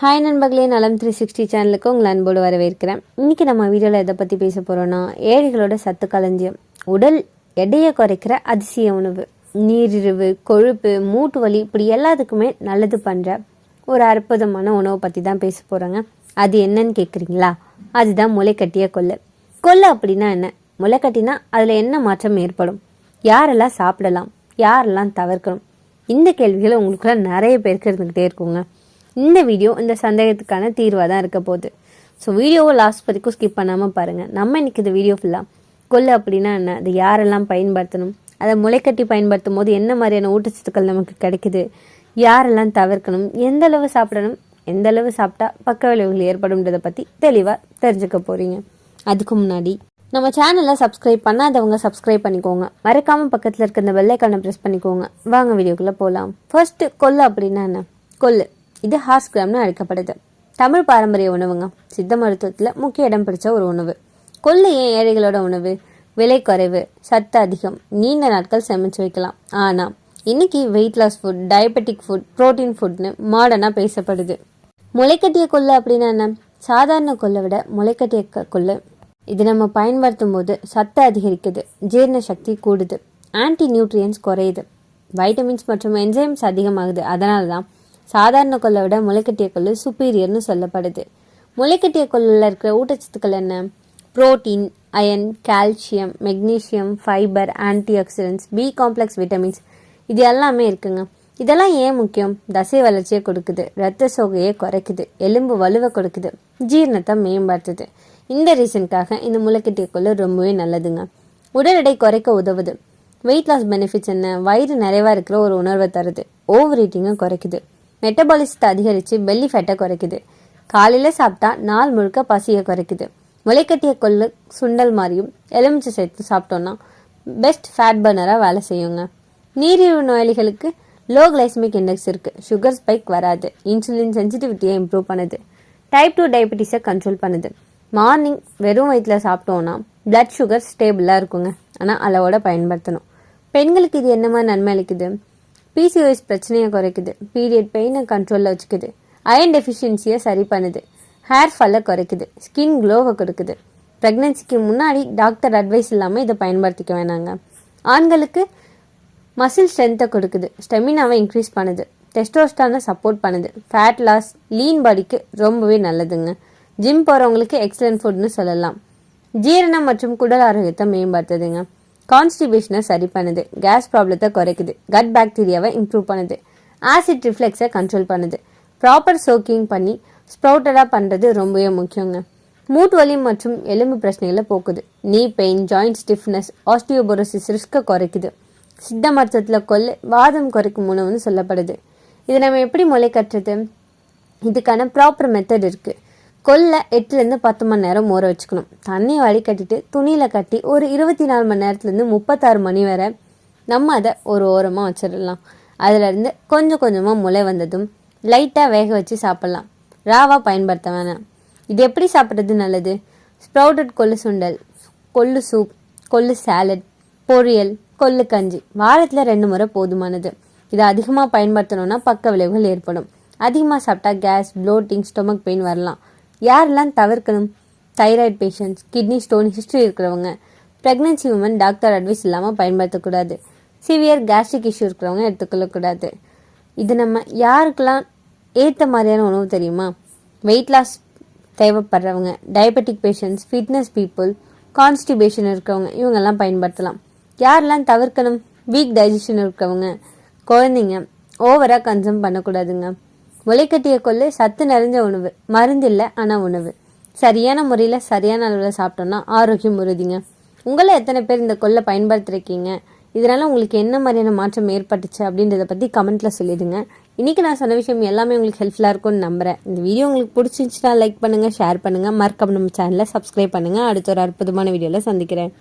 Hi நண்பர்களே நலம் three sixty சேனலுக்கு உங்களை அன்போடு வரவேற்கிறேன். இன்றைக்கி நம்ம வீடியோவில் எதை பற்றி பேச போகிறோன்னா ஏழைகளோட சத்து களஞ்சியம் உடல் எடையை குறைக்கிற அதிசய உணவு நீரிழிவு கொழுப்பு மூட்டு வலி இப்படி எல்லாத்துக்குமே நல்லது பண்ணுற ஒரு அற்புதமான உணவை பற்றி தான் பேச போகிறோங்க அது என்னன்னு கேட்குறீங்களா அதுதான் முளைக்கட்டிய கொள்ளு. கொள்ளு அப்படின்னா என்ன? முளைக்கட்டினா அதில் என்ன மாற்றம் ஏற்படும்? யாரெல்லாம் சாப்பிடலாம்? யாரெல்லாம் தவிர்க்கணும்? இந்த கேள்விகள் உங்களுக்குள்ள நிறைய பேருக்கு இருந்துக்கிட்டே இருக்குங்க. இந்த வீடியோ இந்த சந்தேகத்துக்கான தீர்வாக தான் இருக்க போகுது. ஸோ வீடியோவை லாஸ்ட் வரைக்கும் ஸ்கிப் பண்ணாமல் பாருங்கள் நம்ம இன்றைக்கி இந்த வீடியோ ஃபுல்லாக கொள்ளு அப்படின்னா என்ன? அது யாரெல்லாம் பயன்படுத்தணும்? அதை முளைக்கட்டி பயன்படுத்தும் போது என்ன மாதிரியான ஊட்டச்சத்துக்கள் நமக்கு கிடைக்குது? யாரெல்லாம் தவிர்க்கணும்? எந்த அளவு சாப்பிடணும்? எந்த அளவு சாப்பிட்டா பக்க விளைவுகள் ஏற்படும்ன்றதை பற்றி தெளிவாக தெரிஞ்சுக்க போகிறீங்க அதுக்கு முன்னாடி நம்ம சேனலை சப்ஸ்கிரைப் பண்ணாதவங்க சப்ஸ்கிரைப் பண்ணிக்கோங்க. மறக்காமல் பக்கத்தில் இருக்க இந்த வெள்ளைக்கான ப்ரெஸ் பண்ணிக்கோங்க. வாங்க வீடியோக்குள்ளே போகலாம் ஃபர்ஸ்ட் கொள்ளு அப்படின்னா என்ன? கொள்ளு. இது ஹார்ஸ் கிராம்னு அழைக்கப்படுது. தமிழ் பாரம்பரிய உணவுங்க. சித்த மருத்துவத்தில் முக்கிய இடம் பிடிச்ச ஒரு உணவு. கொள்ளு ஏன் ஏழைகளோட உணவு? விலை குறைவு சத்து அதிகம். நீண்ட நாட்கள் சமைச்சு வைக்கலாம். ஆனால் இன்னைக்கு weight loss food diabetic food protein ஃபுட்னு மாடர்னாக பேசப்படுது. முளைக்கட்டிய கொள்ளு அப்படின்னா என்ன? சாதாரண கொள்ளை விட முளைக்கட்டிய கொள்ளு. இது நம்ம பயன்படுத்தும் போது சத்து அதிகரிக்குது ஜீரண சக்தி கூடுது ஆன்டி நியூட்ரியன்ஸ் குறையுது. வைட்டமின்ஸ் மற்றும் என்சைம்ஸ் அதிகமாகுது. அதனால தான் சாதாரண கொள்ளை விட முளைக்கட்டிய கொள்ளு சுப்பீரியர்னு சொல்லப்படுது. முளைக்கட்டிய கொள்ளில் இருக்கிற ஊட்டச்சத்துக்கள் என்ன? Protein iron calcium magnesium fibre antioxidants B complex vitamins. இது எல்லாமே இருக்குங்க. இதெல்லாம் ஏன் முக்கியம்? தசை வளர்ச்சியை கொடுக்குது. ரத்த சோகையை குறைக்குது. எலும்பு வலுவை கொடுக்குது. ஜீரணத்தை மேம்படுத்துது. இந்த ரீசனுக்காக இந்த முளைக்கட்டிய கொள்ளு ரொம்பவே நல்லதுங்க. உடல் எடை குறைக்க உதவுது. வெயிட் லாஸ் பெனிஃபிட்ஸ் என்ன? வயிறு நிறைவாக இருக்கிற ஒரு உணர்வை தருது. ஓவர் ஈட்டிங்கை குறைக்குது. மெட்டபாலிசத்தை அதிகரித்து பெல்லி ஃபேட்டை குறைக்குது. காலையில் சாப்பிட்டா நாள் முழுக்க பசியை குறைக்குது. முளைக்கட்டிய கொள்ளு சுண்டல் மாதிரியும் எலுமிச்சை சேர்த்து சாப்பிட்டோன்னா பெஸ்ட் ஃபேட் பர்னராக வேலை செய்யுங்க. நீரிழிவு நோயாளிகளுக்கு லோ கிளைசமிக் இண்டெக்ஸ் இருக்குது சுகர் ஸ்பைக் வராது. இன்சுலின் சென்சிட்டிவிட்டியை இம்ப்ரூவ் பண்ணுது. டைப் டூ டயபெட்டிஸை கண்ட்ரோல் பண்ணுது. மார்னிங் வெறும் வயிற்றில் சாப்பிட்டோன்னா பிளட் சுகர் ஸ்டேபிளாக இருக்குங்க. ஆனால் அளவோட பயன்படுத்தணும். பெண்களுக்கு இது என்ன மாதிரி நன்மை அளிக்குது? பிசிஓஎஸ் பிரச்சனையை குறைக்குது. பீரியட் பெயினை கண்ட்ரோலில் வச்சுக்குது. அயன் டெஃபிஷியன்சியை சரி பண்ணுது. ஹேர் ஃபாலை குறைக்குது. ஸ்கின் க்ளோவை கொடுக்குது. ப்ரெக்னென்சிக்கு முன்னாடி டாக்டர் அட்வைஸ் இல்லாமல் இதை பயன்படுத்திக்க வேணாங்க. ஆண்களுக்கு மசில் ஸ்ட்ரென்த்தை கொடுக்குது. ஸ்டெமினாவை இன்க்ரீஸ் பண்ணுது. டெஸ்டோஸ்டானை சப்போர்ட் பண்ணுது. ஃபேட் லாஸ் லீன் பாடிக்கு ரொம்பவே நல்லதுங்க. ஜிம் போகிறவங்களுக்கு எக்ஸலன்ட் ஃபுட்னு சொல்லலாம். ஜீரணம் மற்றும் குடல் ஆரோக்கியத்தை மேம்படுத்துதுங்க. கான்ஸ்டிபேஷனை சரி பண்ணுது. கேஸ் ப்ராப்ளத்தை குறைக்குது. கட் பாக்டீரியாவை இம்ப்ரூவ் பண்ணுது. ஆசிட் ரிஃப்ளெக்ஸை கண்ட்ரோல் பண்ணுது. ப்ராப்பர் சோக்கிங் பண்ணி ஸ்ப்ரௌட்டடாக பண்ணுறது ரொம்பவே முக்கியங்க. மூட்டு வலி மற்றும் எலும்பு பிரச்சனைகளை போக்குது. Knee pain joint stiffness osteoporosis ரிஸ்க்கை குறைக்குது. சித்த மருத்துவத்தில் கொள்ளு வாதம் குறைக்கும் உணவுன்னு சொல்லப்படுது. இதை நம்ம எப்படி முளை கட்டுறது இதுக்கான ப்ராப்பர் மெத்தட் இருக்குது கொல்லை எட்டுலேருந்து பத்து மணி நேரம் ஊற வச்சுக்கணும். தண்ணியை வடிகட்டிட்டு துணியில் கட்டி ஒரு இருபத்தி நாலு மணி நேரத்துலேருந்து முப்பத்தாறு மணி வரை நம்ம அதை ஒரு ஓரமாக வச்சிடலாம். அதுலேருந்து கொஞ்சம் கொஞ்சமாக முளை வந்ததும் லைட்டாக வேக வச்சு சாப்பிட்லாம். ராவாக பயன்படுத்த வேணாம். இது எப்படி சாப்பிட்றது நல்லது? ஸ்ப்ரவுட்டட் கொள்ளு சுண்டல் கொள்ளு சூப் கொள்ளு சாலட் பொரியல் கொள்ளு கஞ்சி. வாரத்தில் ரெண்டு முறை போதுமானது. இதை அதிகமாக பயன்படுத்தணும்னா பக்க விளைவுகள் ஏற்படும். அதிகமாக சாப்பிட்டா கேஸ் ப்ளோட்டிங் ஸ்டொமக் பெயின் வரலாம். யாரெல்லாம் தவிர்க்கணும்? Thyroid patients kidney stone history இருக்கிறவங்க ப்ரெக்னென்சி உமன் டாக்டர் அட்வைஸ் இல்லாமல் பயன்படுத்தக்கூடாது. சிவியர் கேஸ்ட்ரிக் இஷ்யூ இருக்கிறவங்க எடுத்துக்கொள்ளக்கூடாது. இது நம்ம யாருக்கெல்லாம் ஏற்ற மாதிரியான உணவு தெரியுமா? வெயிட் லாஸ் தேவைப்படுறவங்க diabetic patients fitness people constipation இருக்கிறவங்க இவங்கெல்லாம் பயன்படுத்தலாம். யாரெல்லாம் தவிர்க்கணும்? வீக் டைஜஷன் இருக்கிறவங்க குழந்தைங்க ஓவராக கன்சூம் பண்ணக்கூடாதுங்க. முளைக்கட்டிய கொள்ளு சத்து நிறைஞ்ச உணவு. மருந்து இல்லை ஆனால் உணவு. சரியான முறையில் சரியான அளவில் சாப்பிட்டோம்னா ஆரோக்கியம் உறுதிங்க. உங்களை எத்தனை பேர் இந்த கொள்ளை பயன்படுத்திருக்கீங்க? இதனால் உங்களுக்கு என்ன மாதிரியான மாற்றம் ஏற்பட்டுச்சு அப்படின்றத பற்றி கமெண்ட்டில் சொல்லிடுங்க. இன்னைக்கு நான் சொன்ன விஷயம் எல்லாமே உங்களுக்கு ஹெல்ப்ஃபுல்லாக இருக்கும்னு நம்புகிறேன் இந்த வீடியோ உங்களுக்கு பிடிச்சிருந்துச்சுன்னா லைக் பண்ணுங்க ஷேர் பண்ணுங்கள் மறக்காம நம்ம சேனலை சப்ஸ்கிரைப் பண்ணுங்க. அடுத்த ஒரு அற்புதமான வீடியோவில் சந்திக்கிறேன்.